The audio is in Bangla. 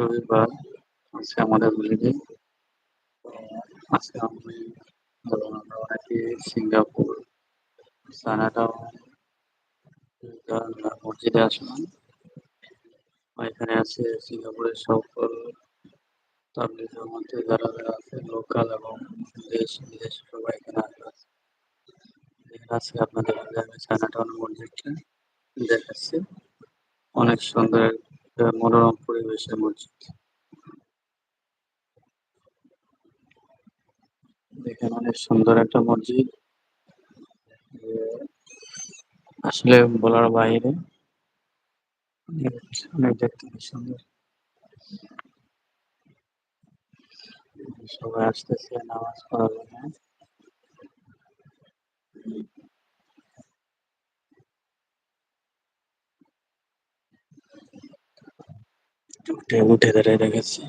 রবিবার আজকে আমাদের হলিডে আজকে আমি এবং আমরা অনেকে সিঙ্গাপুর মসজিদে আসলাম এখানে আছে সিঙ্গাপুরের সকল তাবলিগের মধ্যে যারা যারা আছে লোকাল এবং দেশ, বিদেশ সবাই এখানে আছে আজকে আপনাদের আমি চায়নাটাউন মসজিদটা দেখাচ্ছি। অনেক সুন্দর একটা মনোরম পরিবেশের মসজিদ দেখেন অনেক সুন্দর একটা মসজিদ। আসলে বলার বাইরে অনেক দেখতে সুন্দর। সবাই আসতেছে নামাজ পড়ার জন্য। উঠে উঠে দাঁড়ায় দেখাচ্ছি